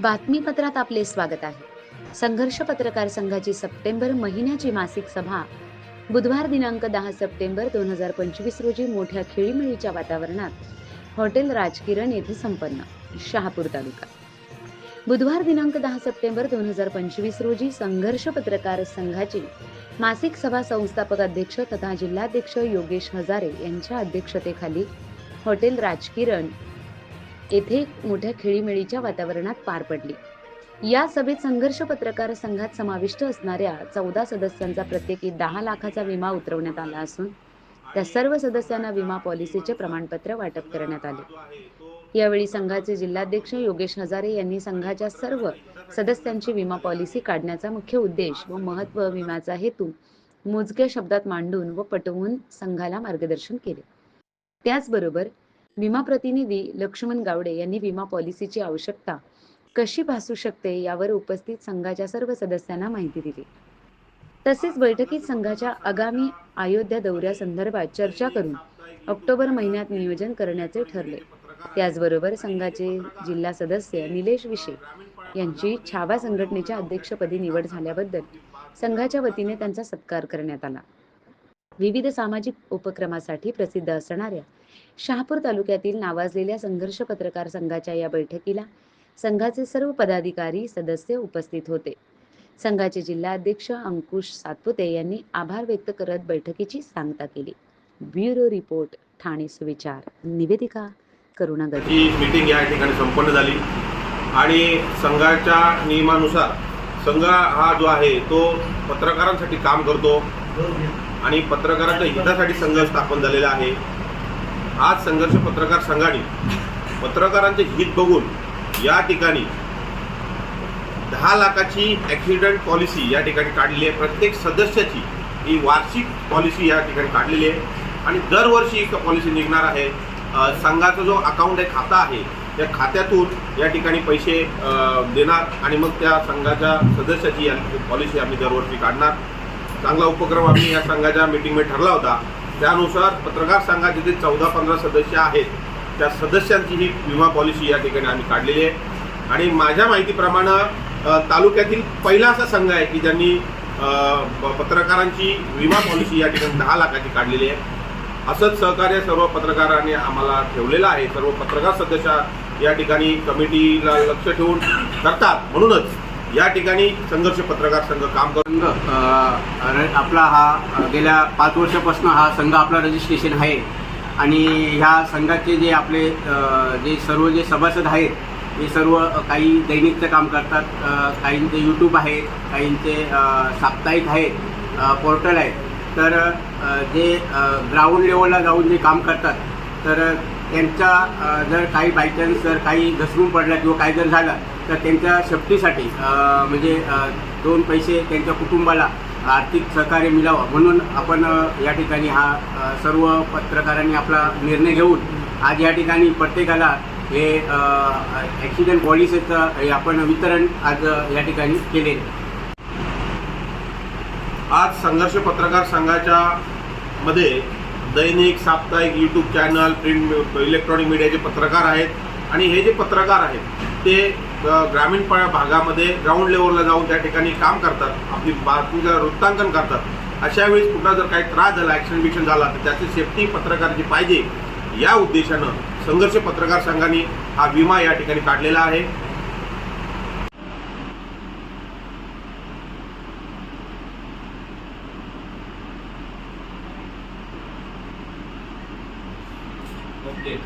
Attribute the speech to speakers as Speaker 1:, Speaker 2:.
Speaker 1: बातमीपत्रात आपले स्वागत आहे. संघर्ष पत्रकार संघाची सप्टेंबर महिन्याची मासिक सभा बुधवार दिनांक दहा सप्टेंबर दोन हजार पंचवीस रोजी मोठ्या खेळीमेळीच्या वातावरणात हॉटेल राजकिरण येथे संपन्न शहापूर तालुका. बुधवार दिनांक दहा सप्टेंबर दोन हजार पंचवीस रोजी संघर्ष पत्रकार संघाची मासिक सभा संस्थापक अध्यक्ष तथा जिल्हाध्यक्ष योगेश हजारे यांच्या अध्यक्षतेखाली हॉटेल राजकिरण येथे मोठ्या खेळीमेळीच्या वातावरणात पार पडली. या सभेत संघर्ष पत्रकार संघात समाविष्ट असणाऱ्या चौदा सदस्यांचा प्रत्येकी दहा लाखाचा विमा उतरवण्यात आला असून त्या सर्व सदस्यांना विमा पॉलिसीचे प्रमाणपत्र वाटप करण्यात आले. यावेळी संघाचे जिल्हाध्यक्ष योगेश हजारे यांनी संघाच्या सर्व सदस्यांची विमा पॉलिसी काढण्याचा मुख्य उद्देश व महत्त्व विम्याचा हेतू मोजक्या शब्दात मांडून व पटवून संघाला मार्गदर्शन केले. त्याचबरोबर विमा प्रतिनिधी लक्ष्मण गावडे यांनी विमा पॉलिसीची आवश्यकता कशी भासू शकते यावर उपस्थित संघाच्या सर्व सदस्यांना माहिती दिली. तसेच बैठकीत संघाच्या आगामी अयोध्या दौऱ्यासंदर्भात चर्चा करून ऑक्टोबर महिन्यात नियोजन करण्याचे ठरले. त्याचबरोबर संघाचे जिल्हा सदस्य निलेश विशे यांची छावा संघटनेच्या अध्यक्षपदी निवड झाल्याबद्दल संघाच्या वतीने त्यांचा सत्कार करण्यात आला. विविध सामाजिक उपक्रमासाठी प्रसिद्ध असणाऱ्या शहापूर तालुक्यातील नावाजलेल्या संघर्ष पत्रकार संघाच्या या बैठकीला संघाचे सर्व पदाधिकारी सदस्य उपस्थित होते. संघाचे जिल्हाध्यक्ष अंकुश सातपुते यांनी आभार व्यक्त करत बैठकीची सांगता केली. ब्युरो रिपोर्ट ठाणे सुविचार निवेदिका करुणा गड
Speaker 2: ही मीटिंग या ठिकाणी संपन्न झाली आणि संघाच्या नियमानुसार संघ हा जो आहे तो पत्रकारांसाठी काम करतो आणि पत्रकारांच्या हितासाठी संघ स्थापन झालेला आहे. आज संघर्ष पत्रकार संघाने पत्रकारांचे हित बघून या ठिकाणी दहा लाखाची ॲक्सिडेंट पॉलिसी या ठिकाणी काढली आहे. प्रत्येक सदस्याची ही वार्षिक पॉलिसी या ठिकाणी काढलेली आहे. आणि दरवर्षी एक पॉलिसी निघणार आहे. संघाचा जो अकाउंट आहे खाता आहे त्या खात्यातून या ठिकाणी पैसे देणार आणि मग त्या संघाच्या सदस्याची या पॉलिसी आम्ही दरवर्षी काढणार. चांगला उपक्रम आम्ही या संघाच्या मीटिंगमध्ये ठरला होता. त्यानुसार पत्रकार संघाचे जे चौदा पंधरा सदस्य आहेत त्या सदस्यांची ही विमा पॉलिसी या ठिकाणी आम्ही काढलेली आहे. आणि माझ्या माहितीप्रमाणे तालुक्यातील पहिला असा संघ आहे की ज्यांनी प- पत्रकारांची विमा पॉलिसी या ठिकाणी दहा लाखाची काढलेली आहे. असंच सहकार्य सर्व पत्रकारांनी आम्हाला ठेवलेलं आहे. सर्व पत्रकार सदस्य या ठिकाणी कमिटीला लक्ष ठेवून करतात. म्हणूनच या ठिकाणी संघर्ष पत्रकार संघ काम करून
Speaker 3: संघ र- आपला हा गेल्या पाच वर्षापासून हा संघ आपला रजिस्ट्रेशन आहे. आणि ह्या संघाचे जे आपले जे सर्व जे सभासद आहेत हे सर्व काही दैनिकचं काम करतात. काहींचे यूट्यूब आहे काहींचे साप्ताहिक आहे पोर्टल आहे. तर जे ग्राउंड लेवलला जाऊन जे काम करतात तर त्यांचा जर काही बायचान्स जर काही घसरून पडला किंवा काही जर झालं तर त्यांच्या सेफ्टीसाठी म्हणजे दोन पैसे त्यांच्या कुटुंबाला आर्थिक सहकार्य मिळावं म्हणून आपण या ठिकाणी हा सर्व पत्रकारांनी आपला निर्णय घेऊन आज या ठिकाणी प्रत्येकाला हे ॲक्सिडेंट पॉलिसीचं हे आपण वितरण आज या ठिकाणी केले.
Speaker 2: आज संघर्ष पत्रकार संघाच्या मध्ये दैनिक साप्ताहिक यूट्यूब चॅनल प्रिंट इलेक्ट्रॉनिक मीडियाचे पत्रकार आहेत. आणि हे जे पत्रकार आहेत ते ग्रामीण भागामध्ये ग्राउंड लेवलला जाऊन त्या ठिकाणी काम करतात. आपली बातमीचं वृत्तांकन करतात. अशा वेळेस कुठला जर काही त्रास झाला ॲक्सिडेंट बिक्सिडेंट झाला तर त्याची सेफ्टी पत्रकाराची पाहिजे या उद्देशानं संघर्ष पत्रकार संघाने हा विमा या ठिकाणी काढलेला आहे.
Speaker 4: ओके.